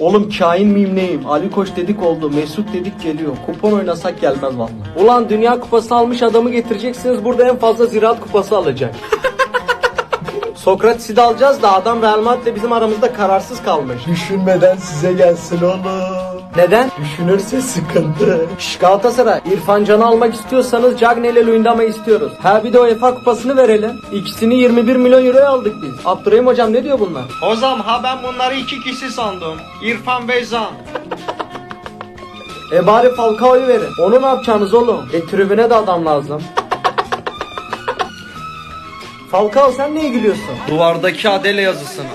Oğlum kain miyim neyim? Ali Koç dedik oldu. Mesut dedik geliyor. Kupon oynasak gelmez vallahi. Ulan dünya kupası almış adamı getireceksiniz. Burada en fazla ziraat kupası alacak. Sokrates'i de alacağız da adam Real Madrid'le bizim aramızda kararsız kalmış. Düşünmeden size gelsin oğlum. Neden? Düşünürse sıkıntı. Şş, Galatasaray, İrfan Can'ı almak istiyorsanız Cagney ile Luyendama'yı istiyoruz. Ha bir de UEFA kupasını verelim. İkisini 21 milyon euroya aldık biz. Abdurrahim hocam ne diyor bunlar? Hocam ha ben bunları iki kişi sandım. İrfan ve Can. E bari Falcao'yu verin. Onu ne yapacaksınız oğlum? E tribüne de adam lazım. Falcao sen niye gülüyorsun? Duvardaki Adele yazısını.